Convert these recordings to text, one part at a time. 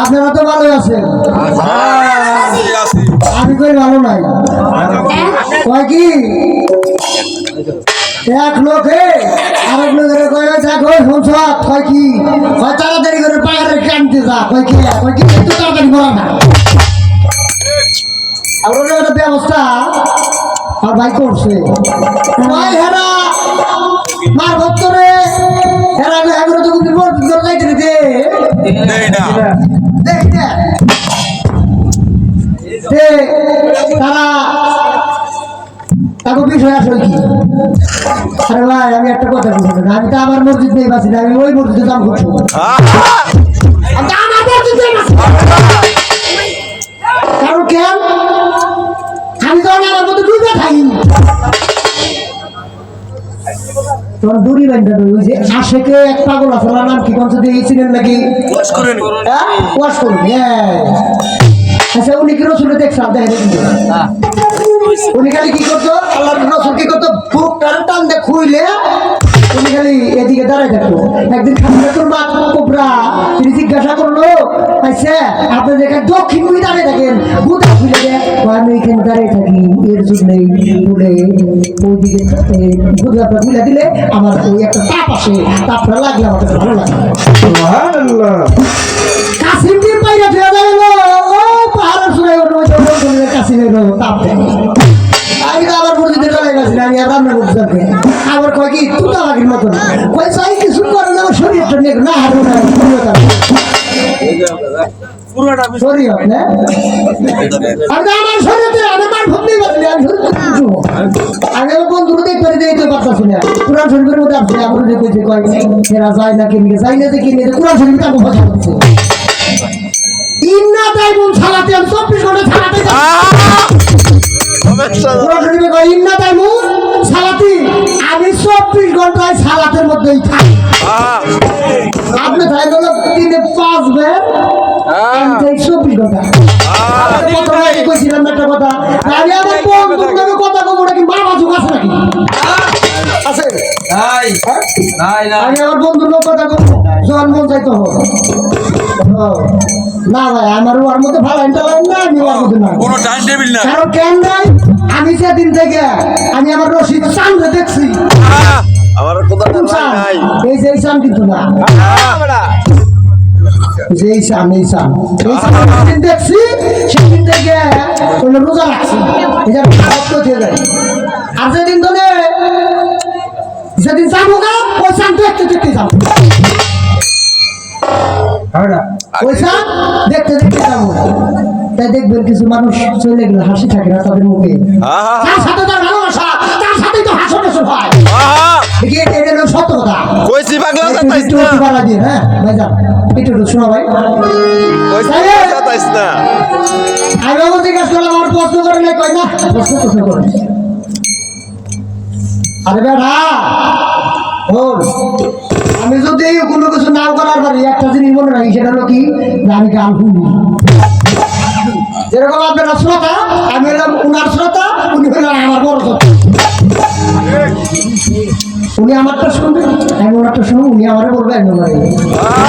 আপনারা তো ভালো আছেন। আমি কই ভালো নাই? কয় কি? এক লোকে আরেক লোকের কয় দেখো শুনছ? কয় কি? কয়, তাড়াতাড়ি করে পাহাড়ে কানতে যা। কয় কি? কয় কি? একটু তাড়াতাড়ি করা না। আর একটা ব্যবস্থা। আর ভাই করছে। কয়, হেরা, মার ভক্তরে হেরা হেরা তো কিন্তু জোর যাইতে দিতে। দেখ তারা। তাকে বিষয় আসলে কি? আরে ভাই আমি একটা কথা বলছি আমি তো আমার মসজিদ নেই বাসি না আমি ওই মসজিদে দাম করছি। আমার মসজিদে তোর দূরি বাইন্দা ওই যে আশেকে এক পাগল আছে ওনার নাম কি? কোন সাথে ছিলেন নাকি? হ্যাঁ? ওয়াশ করুন হ্যাঁ। আচ্ছা উনি কি রসুলে দেখছেন? দেখেন উনি। খালি কি করতো? আল্লাহ রসুল কি করতো? বুক টান টান দিয়ে খুইলে উনি খালি এদিকে দাঁড়ায় থাকতো। একদিন মা কোবরা আচ্ছা আপনি দেখে দক্ষিণ মুখে দাঁড়িয়ে থাকেন। গুদা খুলে দেয়। আমি এখানে দাঁড়িয়ে থাকি। এর জন্যই বলে ওইদিকে গুদাটা খুলে দিলে আমার ওই একটা তাপ আসে। তাপটা লাগলে আমাকে ভালো লাগে। কাশিমটির বাইরে ফেলে দেবো ও পাহাড়ের শুনে ওর মধ্যে কাশিমের তাপ দেয়। আমি আবার মসজিদে চলে গেছি আমি আর রান্না করতে আবার কয় কি তুই তো মতন। কয় সরি আপনি? আমি তো আমার শরীরে আমার মান ভুলতেই পারছি আমি আমি আমার বন্ধুরা দেখতে পারি দেখতে পারতাছি না কোরআন শরীফের মধ্যে আপনি আমরা যে কইছে কয় এরা যায় না কিনকে যায় না যে কিনে কোরআন শরীফ তাকে ভাষা করছে ইন্না তাইমুন সালাতে আমি চব্বিশ ঘণ্টা সালাতে কোরআন শরীফে কয় ইন্না তাইমুন সালাতি আমি চব্বিশ ঘন্টায় সালাতের মধ্যেই থাকি। আপনি তাই বলো দিনে পাঁচ বের আমি চব্বিশ ঘণ্টা। প্রথমে কইছিলাম একটা কথা আমি আমার বন্ধুর কথা। কবো নাকি? বাবা যুগ আছে নাকি? আছে। হ্যাঁ? আমি আমার বন্ধুর লোক কথা কবো জন্ম যাইতে হোক। না ভাই আমার ওর মধ্যে ভালো ইন্টারলাইন না আমি ওর মধ্যে না কোনো টাইম টেবিল না কারণ কেন নাই? আমি সেদিন থেকে আমি আমার রশিদ চান্দে দেখছি। চান কিন্তু না। এই চান এই চান এই চান দেখছি সেদিন থেকে কোনো রোজা রাখছি হয়ে আর যেদিন ধরে যেদিন যাব গা ওই চান দেখতে দেখতে যাব। ওই চান দেখতে দেখতে যাব। তাই দেখবেন কিছু মানুষ চলে গেলে হাসি থাকে না তাদের মুখে। তার সাথে তার ভালোবাসা তার সাথেই তো হাসো হয়। সত্য কথা কইছি পাগলা যাতাইস না। হ্যাঁ? একটু শোনো ভাই কইছি যাতাইস না। আমি বাবু জিজ্ঞাসা করলাম আমার প্রশ্ন করে না প্রশ্ন প্রশ্ন করে আরে বেড়া বল আমি যদি কোনো কিছু না করার পারি একটা জিনিস মনে রাখি সেটা হলো কি আমি গান শুনি। যেরকম আপনারা শ্রোতা আমি হলাম উনার শ্রোতা উনি হলেন আমার বড় শ্রোতা। উনি আমারটা শুনবে? আমি ওনারটা শুনব উনি আমারও বলবে আমি ওনারে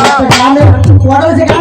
একটা গানের কোয়ার্টার যে গানটা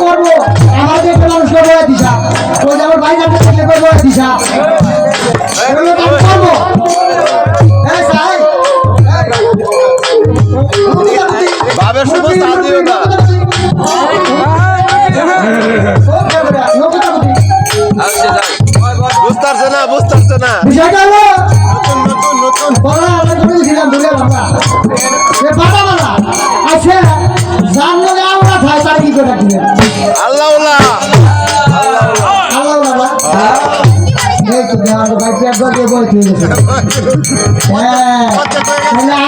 কর্ম আমার দেখে মানুষকে বলে দিছা ওই যে আমার কই বলে দিছা এগুলো কর্ম এই বাবের শুধু চা দিও না না। বিষয়টা হলো বলা আমরা করেছিলাম বলে বাবা। সে বাবা বাবা। আছে জানলো আমরা খাই তার কি করে দিলেন? আল্লাহ আল্লাহ আল্লাহ বাবা। এই তো দেওয়ার ভাই গিয়ে বই খেয়ে গেছে হ্যাঁ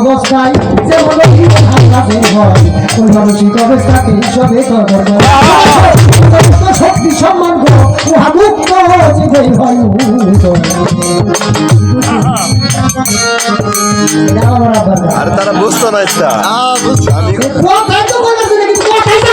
অবস্থায় যে বলো ভয়। ওই মানসিক অবস্থাকে শক্তি সম্মান করো উহা মুক্ত হয়। আরে তারা বুঝতো না এটা। আমি কথাই তো নাকি কথাই তো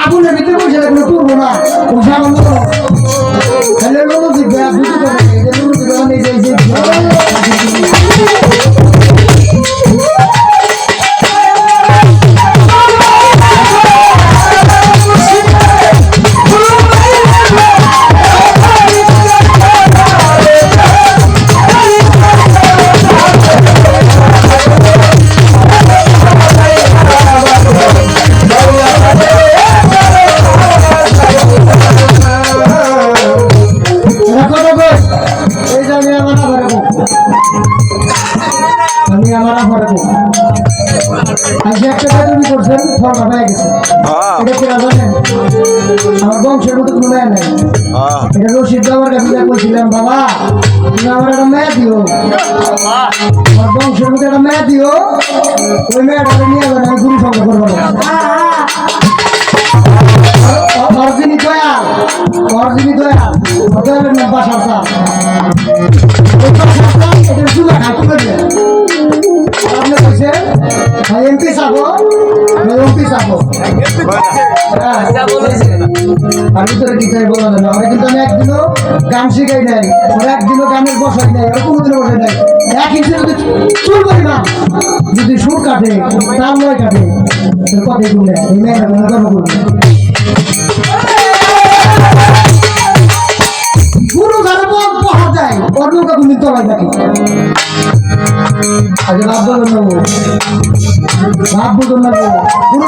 আগুনের ভিতরে বসে রাখলে করব না। আমি তোর কি চাই না। আমরা কিন্তু আমি একদিনও গান শিখাই নাই ওরা একদিনও গানের বসাই নাই, আর কোনোদিনও বসাই নাই। এক ইঞ্চি যদি চুল করি না, যদি সুর কাটে তার নয় কাটে কথাই বলে এই মেয়েটা মনে করব। গুরু ধর্ম উপহার দেয় অন্য কাকু মৃত্যু হয় নাকি আজ রাত না রাত বলেন না গুরু